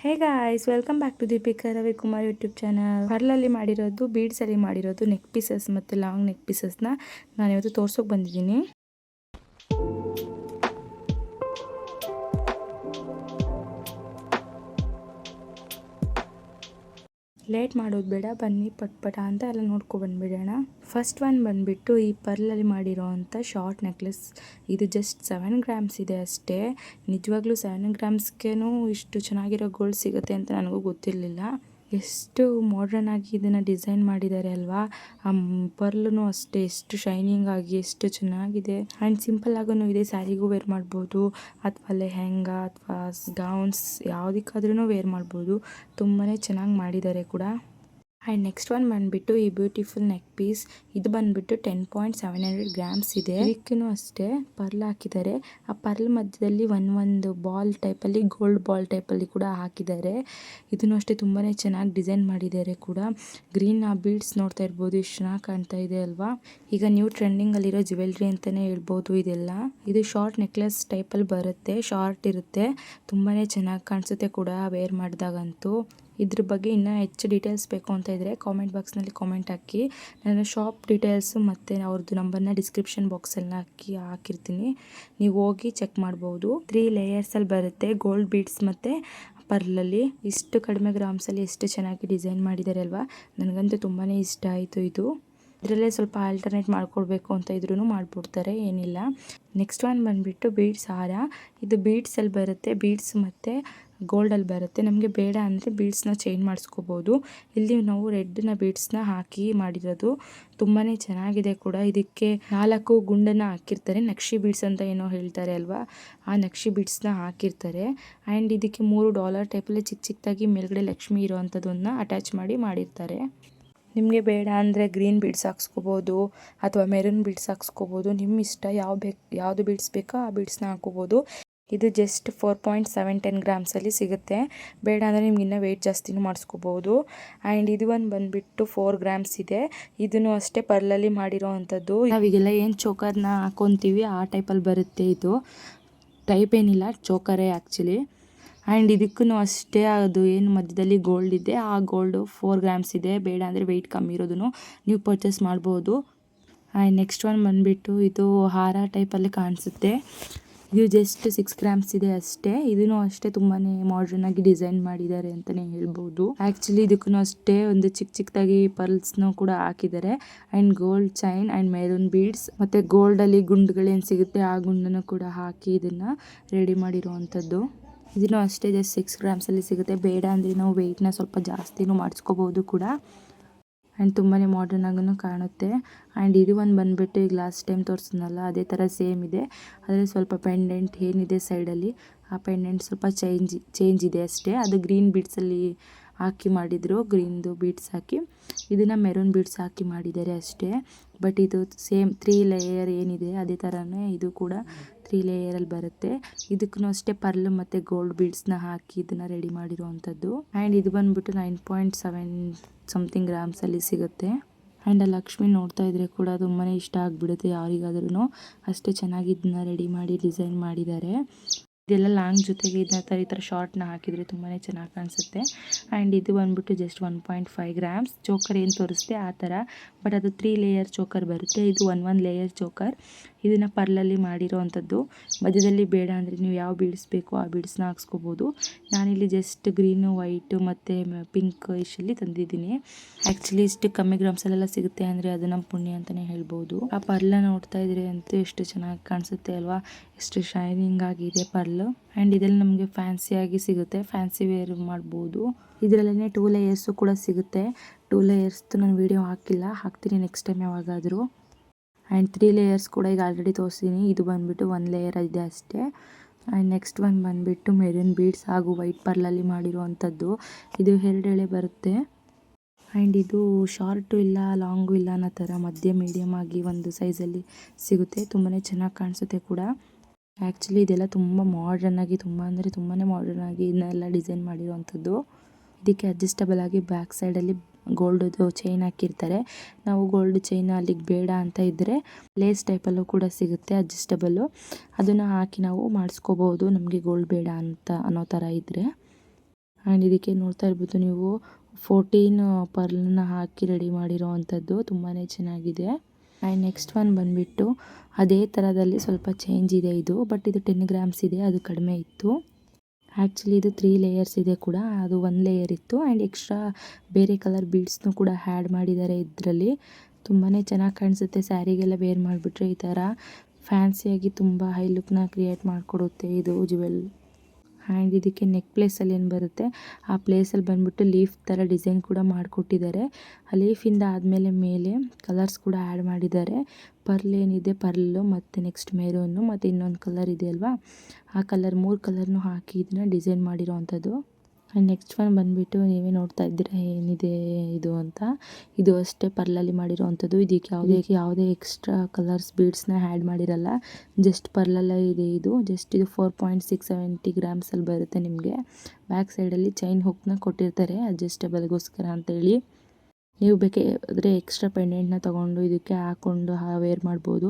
Hey guys welcome back to Deepika Ravikumar YouTube channel ಪರ್ಲಲ್ಲಿ ಮಾಡಿರೋದು ಬೀಡ್ಸಲ್ಲಿ ಮಾಡಿರೋದು ನೆಕ್ ಪೀಸಸ್ ಮತ್ತು ಲಾಂಗ್ ನೆಕ್ ಪೀಸಸ್ನ ನಾನು ಇವತ್ತು ತೋರ್ಸೋಕೆ ಬಂದಿದ್ದೀನಿ. ಲೇಟ್ ಮಾಡೋದು ಬೇಡ, ಬನ್ನಿ ಪಟ್ ಪಟ ಅಂತ ಎಲ್ಲ ನೋಡ್ಕೊ ಬಂದ್ಬಿಡೋಣ. ಫಸ್ಟ್ ಒನ್ ಬಂದುಬಿಟ್ಟು ಈ ಪರ್ಲಲ್ಲಿ ಮಾಡಿರೋ ಅಂಥ ಶಾರ್ಟ್ ನೆಕ್ಲೆಸ್ ಇದು ಜಸ್ಟ್ ಸೆವೆನ್ ಗ್ರಾಮ್ಸ್ ಇದೆ ಅಷ್ಟೇ. ನಿಜವಾಗ್ಲೂ ಸೆವೆನ್ ಗ್ರಾಮ್ಸ್ಗೇನು ಇಷ್ಟು ಚೆನ್ನಾಗಿರೋ ಗೋಲ್ಡ್ ಸಿಗುತ್ತೆ ಅಂತ ನನಗೂ ಗೊತ್ತಿರಲಿಲ್ಲ. ಎಷ್ಟು ಮಾಡ್ರನ್ ಆಗಿ ಇದನ್ನು ಡಿಸೈನ್ ಮಾಡಿದ್ದಾರೆ ಅಲ್ವಾ? ಆ ಪರ್ಲೂ ಅಷ್ಟೇ, ಎಷ್ಟು ಶೈನಿಂಗ್ ಆಗಿ, ಎಷ್ಟು ಚೆನ್ನಾಗಿದೆ. ಆ್ಯಂಡ್ ಸಿಂಪಲ್ ಆಗೂ ಇದೆ ಸ್ಯಾರಿಗೂ ವೇರ್ ಮಾಡ್ಬೋದು, ಅಥವಾ ಲೆಹೆಂಗಾ, ಅಥವಾ ಗೌನ್ಸ್ ಯಾವುದಕ್ಕಾದ್ರೂ ವೇರ್ ಮಾಡ್ಬೋದು. ತುಂಬಾ ಚೆನ್ನಾಗಿ ಮಾಡಿದ್ದಾರೆ ಕೂಡ. ಆ್ಯಂಡ್ ನೆಕ್ಸ್ಟ್ ಒನ್ ಬಂದುಬಿಟ್ಟು ಈ ಬ್ಯೂಟಿಫುಲ್ ನೆಕ್ ಪೀಸ್ ಇದು ಬಂದುಬಿಟ್ಟು ten point seven hundred grams ಇದೆ. ಇದಕ್ಕೂ ಅಷ್ಟೇ, ಪರ್ಲ್ ಹಾಕಿದ್ದಾರೆ. ಆ ಪರ್ಲ್ ಮಧ್ಯದಲ್ಲಿ ಒನ್ ಒಂದು ಬಾಲ್ ಟೈಪಲ್ಲಿ ಗೋಲ್ಡ್ ಬಾಲ್ ಟೈಪಲ್ಲಿ ಕೂಡ ಹಾಕಿದ್ದಾರೆ. ಇದನ್ನು ಅಷ್ಟೇ ತುಂಬಾ ಚೆನ್ನಾಗಿ ಡಿಸೈನ್ ಮಾಡಿದ್ದಾರೆ ಕೂಡ. ಗ್ರೀನ್ ಆ ಬೀಡ್ಸ್ ನೋಡ್ತಾ ಇರ್ಬೋದು ಎಷ್ಟು ಚೆನ್ನಾಗಿ ಕಾಣ್ತಾ ಇದೆ ಅಲ್ವಾ? ಈಗ ನ್ಯೂ ಟ್ರೆಂಡಿಂಗಲ್ಲಿರೋ ಜ್ಯುವೆಲ್ರಿ ಅಂತಲೇ ಹೇಳ್ಬೋದು ಇದೆಲ್ಲ. ಇದು ಶಾರ್ಟ್ ನೆಕ್ಲೆಸ್ ಟೈಪಲ್ಲಿ ಬರುತ್ತೆ ಶಾರ್ಟ್ ಇರುತ್ತೆ. ತುಂಬಾ ಚೆನ್ನಾಗಿ ಕಾಣಿಸುತ್ತೆ ಕೂಡ ವೇರ್ ಮಾಡಿದಾಗಂತೂ. ಇದ್ರ ಬಗ್ಗೆ ಇನ್ನೂ ಹೆಚ್ಚು ಡೀಟೇಲ್ಸ್ ಬೇಕು ಅಂತ ಇದ್ದರೆ ಕಾಮೆಂಟ್ ಬಾಕ್ಸ್ನಲ್ಲಿ ಕಾಮೆಂಟ್ ಹಾಕಿ. ನಾನು ಶಾಪ್ ಡೀಟೇಲ್ಸು ಮತ್ತು ಅವ್ರದ್ದು ನಂಬರ್ನ ಡಿಸ್ಕ್ರಿಪ್ಷನ್ ಬಾಕ್ಸಲ್ಲಿ ಹಾಕಿ, ಹಾಕಿರ್ತೀನಿ. ನೀವು ಹೋಗಿ ಚೆಕ್ ಮಾಡ್ಬೋದು. ತ್ರೀ ಲೇಯರ್ಸಲ್ಲಿ ಬರುತ್ತೆ. ಗೋಲ್ಡ್ ಬೀಡ್ಸ್ ಮತ್ತು ಪರ್ಲಲ್ಲಿ ಇಷ್ಟು ಕಡಿಮೆ ಗ್ರಾಮ್ಸಲ್ಲಿ ಎಷ್ಟು ಚೆನ್ನಾಗಿ ಡಿಸೈನ್ ಮಾಡಿದ್ದಾರೆ ಅಲ್ವಾ? ನನಗಂತೂ ತುಂಬಾ ಇಷ್ಟ ಆಯಿತು ಇದು. ಇದರಲ್ಲೇ ಸ್ವಲ್ಪ ಆಲ್ಟರ್ನೇಟ್ ಮಾಡ್ಕೊಡ್ಬೇಕು ಅಂತ ಇದ್ರೂ ಮಾಡಿಬಿಡ್ತಾರೆ, ಏನಿಲ್ಲ. ನೆಕ್ಸ್ಟ್ ಒನ್ ಬಂದುಬಿಟ್ಟು ಬೀಡ್ಸ್ ಹಾರ. ಇದು ಬೀಡ್ಸಲ್ಲಿ ಬರುತ್ತೆ. ಬೀಡ್ಸ್ ಮತ್ತು ಗೋಲ್ಡಲ್ಲಿ ಬರುತ್ತೆ. ನಮಗೆ ಬೇಡ ಅಂದರೆ ಬೀಡ್ಸ್ನ ಚೇಂಜ್ ಮಾಡಿಸ್ಕೋಬೋದು. ಇಲ್ಲಿ ನಾವು ರೆಡ್ನ ಬೀಡ್ಸ್ನ ಹಾಕಿ ಮಾಡಿರೋದು ತುಂಬಾ ಚೆನ್ನಾಗಿದೆ ಕೂಡ. ಇದಕ್ಕೆ ನಾಲ್ಕು ಗುಂಡನ್ನು ಹಾಕಿರ್ತಾರೆ. ನಕ್ಷಿ ಬೀಡ್ಸ್ ಅಂತ ಏನೋ ಹೇಳ್ತಾರೆ ಅಲ್ವಾ? ಆ ನಕ್ಷಿ ಬೀಡ್ಸ್ನ ಹಾಕಿರ್ತಾರೆ. ಆ್ಯಂಡ್ ಇದಕ್ಕೆ ಮೂರು ಡಾಲರ್ ಟೈಪಲ್ಲಿ ಚಿಕ್ಕ ಚಿಕ್ಕದಾಗಿ ಮೇಲ್ಗಡೆ ಲಕ್ಷ್ಮಿ ಇರೋವಂಥದ್ದನ್ನು ಅಟ್ಯಾಚ್ ಮಾಡಿ ಮಾಡಿರ್ತಾರೆ. ನಿಮಗೆ ಬೇಡ ಅಂದರೆ ಗ್ರೀನ್ ಬೀಡ್ಸ್ ಹಾಕ್ಸ್ಕೋಬೋದು ಅಥವಾ ಮೆರೂನ್ ಬೀಡ್ಸ್ ಹಾಕ್ಸ್ಕೋಬೋದು. ನಿಮ್ಮ ಇಷ್ಟ ಯಾವ ಬೇಕು, ಯಾವುದು ಬೀಡ್ಸ್ ಬೇಕೋ ಆ ಬೀಡ್ಸ್ನ ಹಾಕೋಬೋದು ಇದು just four point seven ten ಗ್ರಾಮ್ಸಲ್ಲಿ ಸಿಗುತ್ತೆ. ಬೇಡ ಅಂದರೆ ನಿಮ್ಗೆ ಇನ್ನೂ ವೆಯ್ಟ್ ಜಾಸ್ತಿನೂ ಮಾಡಿಸ್ಕೋಬೋದು. ಆ್ಯಂಡ್ ಇದು ಒಂದು ಬಂದುಬಿಟ್ಟು ಫೋರ್ ಗ್ರಾಮ್ಸ್ ಇದೆ. ಇದನ್ನು ಅಷ್ಟೇ ಪರ್ಲಲ್ಲಿ ಮಾಡಿರೋ ಅಂಥದ್ದು ನಾವೀಗೆಲ್ಲ ಏನು ಚೋಕರ್ನ ಹಾಕೊತೀವಿ, ಆ ಟೈಪಲ್ಲಿ ಬರುತ್ತೆ ಇದು. ಟೈಪ್ ಏನಿಲ್ಲ, ಚೋಕರೇ ಆ್ಯಕ್ಚುಲಿ ಆ್ಯಂಡ್ ಇದಕ್ಕೂ ಅಷ್ಟೇ ಅದು ಏನು ಮಧ್ಯದಲ್ಲಿ ಗೋಲ್ಡ್ ಇದೆ, ಆ ಗೋಲ್ಡು ಫೋರ್ ಗ್ರಾಮ್ಸ್ ಇದೆ. ಬೇಡ ಅಂದರೆ ವೆಯ್ಟ್ ಕಮ್ಮಿ ಇರೋದನ್ನು ನೀವು ಪರ್ಚೇಸ್ ಮಾಡ್ಬೋದು. ಆ್ಯಂಡ್ ನೆಕ್ಸ್ಟ್ ಒನ್ ಬಂದುಬಿಟ್ಟು ಇದು ಹಾರ ಟೈಪಲ್ಲಿ ಕಾಣಿಸುತ್ತೆ. ಇದು ಜಸ್ಟ್ ಸಿಕ್ಸ್ ಗ್ರಾಮ್ಸ್ ಇದೆ ಅಷ್ಟೇ. ಇದನ್ನು ಅಷ್ಟೇ ತುಂಬಾನೇ ಮಾಡ್ರನ್ ಆಗಿ ಡಿಸೈನ್ ಮಾಡಿದ್ದಾರೆ ಅಂತಾನೆ ಹೇಳ್ಬೋದು. ಆಕ್ಚುಲಿ ಇದಕ್ಕೂ ಅಷ್ಟೇ ಒಂದು ಚಿಕ್ಕ ಚಿಕ್ಕದಾಗಿ ಪರ್ಲ್ಸ್ನೂ ಕೂಡ ಹಾಕಿದ್ದಾರೆ. And gold chain and maroon beads ಮತ್ತೆ ಗೋಲ್ಡ್ ಅಲ್ಲಿ ಗುಂಡುಗಳೇನು ಸಿಗುತ್ತೆ ಆ ಗುಂಡನ್ನು ಕೂಡ ಹಾಕಿ ಇದನ್ನ ರೆಡಿ ಮಾಡಿರುವಂಥದ್ದು. ಇದನ್ನು ಅಷ್ಟೇ ಜಸ್ಟ್ ಸಿಕ್ಸ್ ಗ್ರಾಮ್ಸಲ್ಲಿ ಸಿಗುತ್ತೆ. ಬೇಡ ಅಂದರೆ ನಾವು ವೆಯ್ಟ್ನ ಸ್ವಲ್ಪ ಜಾಸ್ತಿನೂ ಮಾಡಿಸ್ಕೋಬೋದು ಕೂಡ. ಆ್ಯಂಡ್ ತುಂಬಾ ಮಾಡ್ರನ್ ಆಗೂ ಕಾಣುತ್ತೆ. ಆ್ಯಂಡ್ ಇದು ಒಂದು ಬಂದುಬಿಟ್ಟು ಈಗ ಲಾಸ್ಟ್ ಟೈಮ್ ತೋರಿಸಿದ್ನಲ್ಲ ಅದೇ ಥರ ಸೇಮ್ ಇದೆ. ಆದರೆ ಸ್ವಲ್ಪ ಪೆಂಡೆಂಟ್ ಏನಿದೆ ಸೈಡಲ್ಲಿ ಆ ಪೆಂಡೆಂಟ್ ಸ್ವಲ್ಪ ಚೇಂಜ್ ಚೇಂಜ್ ಇದೆ ಅಷ್ಟೇ. ಅದು ಗ್ರೀನ್ ಬೀಡ್ಸಲ್ಲಿ ಹಾಕಿ ಮಾಡಿದರು, ಗ್ರೀನ್ದು ಬೀಡ್ಸ್ ಹಾಕಿ. ಇದನ್ನು ಮೆರೂನ್ ಬೀಡ್ಸ್ ಹಾಕಿ ಮಾಡಿದ್ದಾರೆ ಅಷ್ಟೇ. ಬಟ್ ಇದು ಸೇಮ್ ತ್ರೀ ಲೇಯರ್ ಏನಿದೆ, ಅದೇ ಥರನೇ ಇದು ಕೂಡ ತ್ರೀ ಲೇಯರಲ್ಲಿ ಬರುತ್ತೆ. ಇದಕ್ಕೂ ಅಷ್ಟೇ ಪರ್ಲ್ ಮತ್ತು ಗೋಲ್ಡ್ ಬೀಡ್ಸ್ನ ಹಾಕಿ ಇದನ್ನು ರೆಡಿ ಮಾಡಿರುವಂಥದ್ದು ಆ್ಯಂಡ್ ಇದು ಬಂದುಬಿಟ್ಟು ನೈನ್ ಪಾಯಿಂಟ್ ಸೆವೆನ್ ಸಮಥಿಂಗ್ ಗ್ರಾಮ್ಸಲ್ಲಿ ಸಿಗುತ್ತೆ. ಆ್ಯಂಡ್ ಲಕ್ಷ್ಮಿ ನೋಡ್ತಾ ಇದ್ರೆ ಕೂಡ ತುಂಬಾ ಇಷ್ಟ ಆಗಿಬಿಡುತ್ತೆ ಯಾರಿಗಾದ್ರೂ ಅಷ್ಟೇ ಚೆನ್ನಾಗಿ ಇದನ್ನ ರೆಡಿ ಮಾಡಿ ಡಿಸೈನ್ ಮಾಡಿದ್ದಾರೆ. ಇದೆಲ್ಲ ಲಾಂಗ್ ಜೊತೆಗೆ ಇದನ್ನ ಥರ ಈ ಥರ ಶಾರ್ಟ್ನ ಹಾಕಿದರೆ ತುಂಬಾ ಚೆನ್ನಾಗಿ ಕಾಣಿಸುತ್ತೆ. ಆ್ಯಂಡ್ ಇದು ಬಂದುಬಿಟ್ಟು just one point five grams choker ಏನು ತೋರಿಸ್ತೆ ಆ ಥರ ಬಟ್ ಅದು ತ್ರೀ ಲೇಯರ್ ಚೋಕರ್ ಬರುತ್ತೆ. ಇದು ಒನ್ ಒನ್ ಲೇಯರ್ ಚೋಕರ್. ಇದನ್ನು ಪರ್ಲಲ್ಲಿ ಮಾಡಿರೋ ಅಂಥದ್ದು ಮಧ್ಯದಲ್ಲಿ ಬೇಡ ಅಂದರೆ ನೀವು ಯಾವ ಬೀಡ್ಸ್ ಬೇಕೋ ಆ ಬೀಡ್ಸ್ನ ಹಾಕ್ಸ್ಕೋಬೋದು. ನಾನಿಲ್ಲಿ ಜಸ್ಟ್ ಗ್ರೀನು ವೈಟು ಮತ್ತು ಪಿಂಕ್ ಇಶಲ್ಲಿ ತಂದಿದ್ದೀನಿ. ಆ್ಯಕ್ಚುಲಿ ಇಷ್ಟು ಕಮ್ಮಿ ಗ್ರಾಮ್ಸಲ್ಲೆಲ್ಲ ಸಿಗುತ್ತೆ ಅಂದರೆ ಅದು ನಮ್ಮ ಪುಣ್ಯ ಅಂತಲೇ ಹೇಳ್ಬೋದು. ಆ ಪರ್ಲ ನೋಡ್ತಾ ಇದ್ರೆ ಅಂತೂ ಎಷ್ಟು ಚೆನ್ನಾಗಿ ಕಾಣಿಸುತ್ತೆ ಅಲ್ವಾ? ಎಷ್ಟು ಶೈನಿಂಗ್ ಆಗಿದೆ ಪರ್ಲ್. ಆ್ಯಂಡ್ ಇದೆಲ್ಲ ನಮಗೆ ಫ್ಯಾನ್ಸಿಯಾಗಿ ಸಿಗುತ್ತೆ. ಫ್ಯಾನ್ಸಿ ವೇರ್ ಮಾಡ್ಬೋದು. ಇದರಲ್ಲೇ ಟೂ ಲೇಯರ್ಸು ಕೂಡ ಸಿಗುತ್ತೆ. ಟೂ ಲೇಯರ್ಸ್ದು ನಾನು ವೀಡಿಯೋ ಹಾಕಿಲ್ಲ. ಹಾಕ್ತೀನಿ ನೆಕ್ಸ್ಟ್ ಟೈಮ್ ಯಾವಾಗಾದರೂ. ಆ್ಯಂಡ್ ತ್ರೀ ಲೇಯರ್ಸ್ ಕೂಡ ಈಗ ಆಲ್ರೆಡಿ ತೋರಿಸಿದ್ದೀನಿ ಇದು ಬಂದುಬಿಟ್ಟು ಒನ್ ಲೇಯರ್ ಇದೆ ಅಷ್ಟೇ. ಆ್ಯಂಡ್ ನೆಕ್ಸ್ಟ್ ಒನ್ ಬಂದುಬಿಟ್ಟು ಮೆರಿನ್ ಬೀಡ್ಸ್ ಹಾಗೂ ವೈಟ್ ಪರ್ಲಲ್ಲಿ ಮಾಡಿರುವಂಥದ್ದು. ಇದು ಎರಡೆಳೆ ಬರುತ್ತೆ. ಆ್ಯಂಡ್ ಇದು ಶಾರ್ಟು ಇಲ್ಲ ಲಾಂಗು ಇಲ್ಲ ಅನ್ನೋ ಥರ ಮಧ್ಯ ಮೀಡಿಯಮ್ ಆಗಿ ಒಂದು ಸೈಜಲ್ಲಿ ಸಿಗುತ್ತೆ. ತುಂಬಾ ಚೆನ್ನಾಗಿ ಕಾಣಿಸುತ್ತೆ ಕೂಡ. ಆ್ಯಕ್ಚುಲಿ ಇದೆಲ್ಲ ತುಂಬ ಮಾಡ್ರನ್ನಾಗಿ ತುಂಬ ಅಂದರೆ ತುಂಬಾ ಮಾಡ್ರನ್ ಆಗಿ ಇದನ್ನೆಲ್ಲ ಡಿಸೈನ್ ಮಾಡಿರುವಂಥದ್ದು. ಇದಕ್ಕೆ ಅಡ್ಜಸ್ಟಬಲ್ ಆಗಿ ಬ್ಯಾಕ್ ಸೈಡಲ್ಲಿ ಗೋಲ್ಡ್ದು ಚೈನ್ ಹಾಕಿರ್ತಾರೆ. ನಾವು ಗೋಲ್ಡ್ ಚೈನ್ ಅಲ್ಲಿಗೆ ಬೇಡ ಅಂತ ಇದ್ದರೆ ಲೇಸ್ ಟೈಪಲ್ಲೂ ಕೂಡ ಸಿಗುತ್ತೆ ಅಡ್ಜಸ್ಟಬಲ್ಲು ಅದನ್ನು ಹಾಕಿ ನಾವು ಮಾಡಿಸ್ಕೋಬೋದು, ನಮಗೆ ಗೋಲ್ಡ್ ಬೇಡ ಅಂತ ಅನ್ನೋ ಥರ ಇದ್ದರೆ ಆ್ಯಂಡ್ ಇದಕ್ಕೆ ನೋಡ್ತಾ ಇರ್ಬೋದು ನೀವು ಫೋರ್ಟೀನ್ ಪರ್ಲನ್ನ ಹಾಕಿ ರೆಡಿ ಮಾಡಿರೋ ಅಂಥದ್ದು ತುಂಬಾ ಚೆನ್ನಾಗಿದೆ. ಆ್ಯಂಡ್ ನೆಕ್ಸ್ಟ್ ಒನ್ ಬಂದುಬಿಟ್ಟು ಅದೇ ಥರದಲ್ಲಿ ಸ್ವಲ್ಪ ಚೇಂಜ್ ಇದೆ ಇದು ಬಟ್ ಇದು ಟೆನ್ ಗ್ರಾಮ್ಸ್ ಇದೆ, ಅದು ಕಡಿಮೆ ಇತ್ತು. ಆ್ಯಕ್ಚುಲಿ ಇದು ತ್ರೀ ಲೇಯರ್ಸ್ ಇದೆ ಕೂಡ. ಅದು ಒನ್ ಲೇಯರ್ ಇತ್ತು. ಆ್ಯಂಡ್ ಎಕ್ಸ್ಟ್ರಾ ಬೇರೆ ಕಲರ್ ಬೀಡ್ಸ್ನು ಕೂಡ ಹ್ಯಾಡ್ ಮಾಡಿದ್ದಾರೆ ಇದರಲ್ಲಿ. ತುಂಬಾ ಚೆನ್ನಾಗಿ ಕಾಣಿಸುತ್ತೆ ಸ್ಯಾರಿಗೆಲ್ಲ ವೇರ್ ಮಾಡಿಬಿಟ್ರೆ ಈ ಥರ ಫ್ಯಾನ್ಸಿಯಾಗಿ ತುಂಬ ಹೈ ಲುಕ್ನ ಕ್ರಿಯೇಟ್ ಮಾಡಿಕೊಡುತ್ತೆ ಇದು ಜುವೆಲ್ ಆ್ಯಂಡ್ ಇದಕ್ಕೆ ನೆಕ್ ಪ್ಲೇಸಲ್ಲಿ ಏನು ಬರುತ್ತೆ, ಆ ಪ್ಲೇಸಲ್ಲಿ ಬಂದುಬಿಟ್ಟು ಲೀಫ್ ಥರ ಡಿಸೈನ್ ಕೂಡ ಮಾಡಿಕೊಟ್ಟಿದ್ದಾರೆ. ಆ ಲೀಫಿಂದ ಆದಮೇಲೆ ಮೇಲೆ ಕಲರ್ಸ್ ಕೂಡ ಆ್ಯಡ್ ಮಾಡಿದ್ದಾರೆ. ಪರ್ಲ್ ಏನಿದೆ ಪರ್ಲು ಮತ್ತು ನೆಕ್ಸ್ಟ್ ಮೆರೂನು ಮತ್ತು ಇನ್ನೊಂದು ಕಲರ್ ಇದೆ ಅಲ್ವಾ? ಆ ಕಲರ್ ಮೂರು ಕಲರ್ನು ಹಾಕಿ ಇದನ್ನ ಡಿಸೈನ್ ಮಾಡಿರೋ ಅಂಥದ್ದು ಆ್ಯಂಡ್ ನೆಕ್ಸ್ಟ್ ಒನ್ ಬಂದುಬಿಟ್ಟು ನೀವೇ ನೋಡ್ತಾ ಇದ್ದೀರಾ ಏನಿದೆ, ಇದು ಅಂತ. ಇದು ಅಷ್ಟೇ ಪರ್ಲಲ್ಲಿ ಮಾಡಿರೋವಂಥದ್ದು. ಇದಕ್ಕೆ ಯಾವುದೇ ಯಾವುದೇ ಎಕ್ಸ್ಟ್ರಾ ಕಲರ್ಸ್ ಬೀಡ್ಸ್ನ ಆ್ಯಡ್ ಮಾಡಿರಲ್ಲ. ಜಸ್ಟ್ ಪರ್ಲಲ್ಲೇ ಇದೆ ಇದು. ಜಸ್ಟ್ ಇದು ಫೋರ್ ಪಾಯಿಂಟ್ ಸಿಕ್ಸ್ ಸೆವೆಂಟಿ ಗ್ರಾಮ್ಸಲ್ಲಿ ಬರುತ್ತೆ ನಿಮಗೆ. ಬ್ಯಾಕ್ ಸೈಡಲ್ಲಿ ಚೈನ್ ಹುಕ್ನ ಕೊಟ್ಟಿರ್ತಾರೆ ಅಡ್ಜಸ್ಟೇಬಲ್ಗೋಸ್ಕರ ಅಂತೇಳಿ. ನೀವು ಬೇಕಾದರೆ ಎಕ್ಸ್ಟ್ರಾ ಪೆಂಡೆಂಟ್ನ ತೊಗೊಂಡು ಇದಕ್ಕೆ ಹಾಕ್ಕೊಂಡು ವೇರ್ ಮಾಡ್ಬೋದು.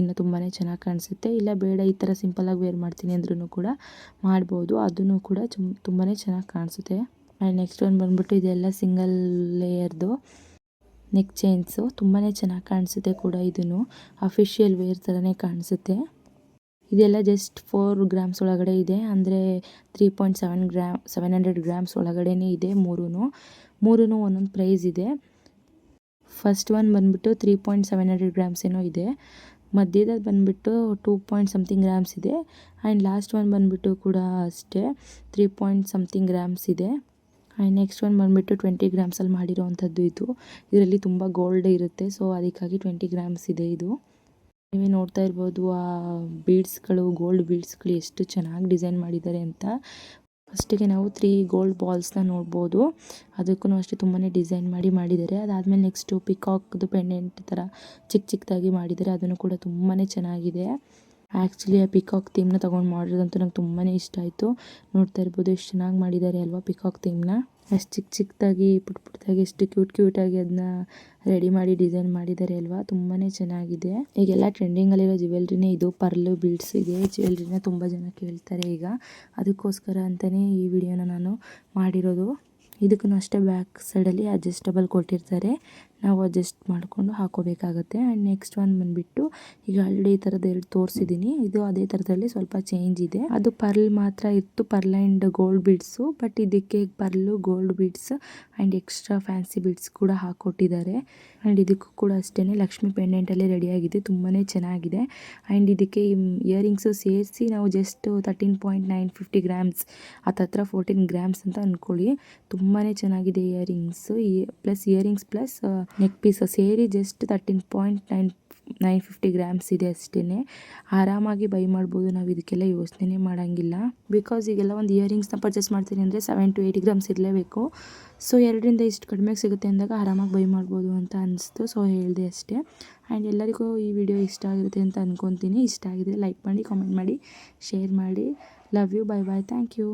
ಇನ್ನೂ ತುಂಬಾ ಚೆನ್ನಾಗಿ ಕಾಣಿಸುತ್ತೆ. ಇಲ್ಲ ಬೇಡ, ಈ ಥರ ಸಿಂಪಲಾಗಿ ವೇರ್ ಮಾಡ್ತೀನಿ ಅಂದ್ರೂ ಕೂಡ ಮಾಡ್ಬೋದು. ಅದನ್ನು ಕೂಡ ತುಂಬಾ ಚೆನ್ನಾಗಿ ಕಾಣಿಸುತ್ತೆ. ಆ್ಯಂಡ್ ನೆಕ್ಸ್ಟ್ ಒಂದು ಬಂದ್ಬಿಟ್ಟು ಇದೆಲ್ಲ ಸಿಂಗಲ್ ಲೇಯರ್ದು ನೆಕ್ ಚೈನ್ಸು ತುಂಬಾ ಚೆನ್ನಾಗಿ ಕಾಣಿಸುತ್ತೆ ಕೂಡ ಇದನ್ನು ಅಫಿಷಿಯಲ್ ವೇರ್ ಥರನೇ ಕಾಣಿಸುತ್ತೆ. ಇದೆಲ್ಲ ಜಸ್ಟ್ ಫೋರ್ ಗ್ರಾಮ್ಸ್ ಒಳಗಡೆ ಇದೆ. ಅಂದರೆ three point seven gram seven hundred grams ಒಳಗಡೆನೇ ಇದೆ ಮೂರೂ ಮೂರೂ ಒಂದೊಂದು ಪ್ರೈಸ್ ಇದೆ. ಫಸ್ಟ್ ಒನ್ ಬಂದುಬಿಟ್ಟು three point seven hundred grams ಏನೋ ಇದೆ. ಮಧ್ಯದಲ್ಲಿ ಬಂದುಬಿಟ್ಟು ಟೂ ಪಾಯಿಂಟ್ ಸಮಥಿಂಗ್ ಗ್ರಾಮ್ಸ್ ಇದೆ. ಆ್ಯಂಡ್ ಲಾಸ್ಟ್ ಒನ್ ಬಂದುಬಿಟ್ಟು ಕೂಡ ಅಷ್ಟೇ ತ್ರೀ ಪಾಯಿಂಟ್ ಸಮಥಿಂಗ್ ಗ್ರಾಮ್ಸ್ ಇದೆ. ಆ್ಯಂಡ್ ನೆಕ್ಸ್ಟ್ ಒನ್ ಬಂದುಬಿಟ್ಟು ಟ್ವೆಂಟಿ ಗ್ರಾಮ್ಸಲ್ಲಿ ಮಾಡಿರೋ ಅಂಥದ್ದು ಇದು. ಇದರಲ್ಲಿ ತುಂಬ ಗೋಲ್ಡ್ ಇರುತ್ತೆ ಸೊ ಅದಕ್ಕಾಗಿ ಟ್ವೆಂಟಿ ಗ್ರಾಮ್ಸ್ ಇದೆ ಇದು. ನೀವೇ ನೋಡ್ತಾ ಇರ್ಬೋದು ಆ ಬೀಡ್ಸ್ಗಳು ಗೋಲ್ಡ್ ಬೀಡ್ಸ್ಗಳು ಎಷ್ಟು ಚೆನ್ನಾಗಿ ಡಿಸೈನ್ ಮಾಡಿದ್ದಾರೆ ಅಂತ. ಫಸ್ಟಿಗೆ ನಾವು ತ್ರೀ ಗೋಲ್ಡ್ ಬಾಲ್ಸ್ನ ನೋಡ್ಬೋದು. ಅದಕ್ಕೂ ಅಷ್ಟೇ ತುಂಬಾ ಡಿಸೈನ್ ಮಾಡಿ ಮಾಡಿದ್ದಾರೆ. ಅದಾದಮೇಲೆ ನೆಕ್ಸ್ಟು ಪಿಕಾಕ್ದು ಪೆಂಡೆಂಟ್ ಥರ ಚಿಕ್ಕ ಚಿಕ್ಕದಾಗಿ ಮಾಡಿದ್ದಾರೆ. ಅದನ್ನು ಕೂಡ ತುಂಬಾ ಚೆನ್ನಾಗಿದೆ. ಆ್ಯಕ್ಚುಲಿ ಆ ಪಿಕಾಕ್ ಥೀಮ್ನ ತೊಗೊಂಡು ಮಾಡಿರೋದಂತೂ ನಂಗೆ ತುಂಬಾ ಇಷ್ಟ ಆಯಿತು. ನೋಡ್ತಾ ಇರ್ಬೋದು ಎಷ್ಟು ಚೆನ್ನಾಗಿ ಮಾಡಿದ್ದಾರೆ ಅಲ್ವಾ ಪಿಕಾಕ್ ಥೀಮ್ನ ಅಷ್ಟು ಚಿಕ್ಕ ಚಿಕ್ಕದಾಗಿ ಪುಟ್ ಪುಟ್ಟದಾಗಿ ಎಷ್ಟು ಕ್ಯೂಟ್ ಕ್ಯೂಟಾಗಿ ಅದನ್ನ ರೆಡಿ ಮಾಡಿ ಡಿಸೈನ್ ಮಾಡಿದ್ದಾರೆ ಅಲ್ವಾ. ತುಂಬಾ ಚೆನ್ನಾಗಿದೆ. ಈಗೆಲ್ಲ ಟ್ರೆಂಡಿಂಗಲ್ಲಿರೋ ಜ್ಯುವೆಲ್ರಿನೇ ಇದು. ಪರ್ಲು ಬೀಡ್ಸ್ ಇದೆ. ಜ್ಯುವೆಲ್ರಿನ ತುಂಬ ಜನ ಕೇಳ್ತಾರೆ ಈಗ. ಅದಕ್ಕೋಸ್ಕರ ಅಂತಲೇ ಈ ವಿಡಿಯೋನ ನಾನು ಮಾಡಿರೋದು. ಇದಕ್ಕೂ ಅಷ್ಟೇ ಬ್ಯಾಕ್ ಸೈಡಲ್ಲಿ ಅಡ್ಜಸ್ಟಬಲ್ ಕೊಟ್ಟಿರ್ತಾರೆ. ನಾವು ಅಡ್ಜಸ್ಟ್ ಮಾಡಿಕೊಂಡು ಹಾಕೋಬೇಕಾಗತ್ತೆ. ಆ್ಯಂಡ್ ನೆಕ್ಸ್ಟ್ ಒನ್ ಬಂದುಬಿಟ್ಟು ಈಗ ಆಲ್ರೆಡಿ ಈ ಥರದ್ದು ತೋರಿಸಿದ್ದೀನಿ ಇದು ಅದೇ ಥರದಲ್ಲಿ ಸ್ವಲ್ಪ ಚೇಂಜ್ ಇದೆ. ಅದು ಪರ್ಲ್ ಮಾತ್ರ ಇತ್ತು pearl and gold beads but ಇದಕ್ಕೆ pearl gold beads and extra fancy beads ಕೂಡ ಹಾಕ್ಕೊಟ್ಟಿದ್ದಾರೆ ಆ್ಯಂಡ್ ಇದಕ್ಕೂ ಕೂಡ ಅಷ್ಟೇ ಲಕ್ಷ್ಮಿ ಪೆಂಡೆಂಟಲ್ಲಿ ರೆಡಿಯಾಗಿದೆ ತುಂಬಾ ಚೆನ್ನಾಗಿದೆ. ಆ್ಯಂಡ್ ಇದಕ್ಕೆ ಇಯರಿಂಗ್ಸು ಸೇರಿಸಿ ನಾವು just thirteen point nine fifty grams ಹತ್ತತ್ರ ಫೋರ್ಟೀನ್ ಗ್ರಾಮ್ಸ್ ಅಂತ ಅಂದ್ಕೊಳ್ಳಿ ತುಂಬಾ ಚೆನ್ನಾಗಿದೆ earrings plus earrings plus neck piece ಸೇರಿ just thirteen point nine nine fifty grams ಇದೆ ಅಷ್ಟೇ ಆರಾಮಾಗಿ ಬೈ ಮಾಡ್ಬೋದು ನಾವು ಇದಕ್ಕೆಲ್ಲ ಯೋಚನೆ ಮಾಡೋಂಗಿಲ್ಲ. ಬಿಕಾಸ್ ಈಗೆಲ್ಲ ಒಂದು ಇಯರಿಂಗ್ಸ್ನ ಪರ್ಚೇಸ್ ಮಾಡ್ತೀನಿ ಅಂದರೆ ಸೆವೆನ್ ಟು ಏಯ್ಟಿ ಗ್ರಾಮ್ಸ್ ಇರಲೇಬೇಕು. ಸೊ ಎರಡರಿಂದ ಇಷ್ಟು ಕಡಿಮೆ ಸಿಗುತ್ತೆ ಅಂದಾಗ ಆರಾಮಾಗಿ ಬೈ ಮಾಡ್ಬೋದು ಅಂತ ಅನಿಸ್ತು. ಸೊ ಹೇಳಿದೆ ಅಷ್ಟೇ. ಆ್ಯಂಡ್ ಎಲ್ಲರಿಗೂ ಈ ವಿಡಿಯೋ ಇಷ್ಟ ಆಗಿರುತ್ತೆ ಅಂತ ಅಂದ್ಕೊತೀನಿ ಇಷ್ಟ ಆಗಿದ್ರೆ ಲೈಕ್ ಮಾಡಿ ಕಾಮೆಂಟ್ ಮಾಡಿ ಶೇರ್ ಮಾಡಿ. Love you bye bye thank you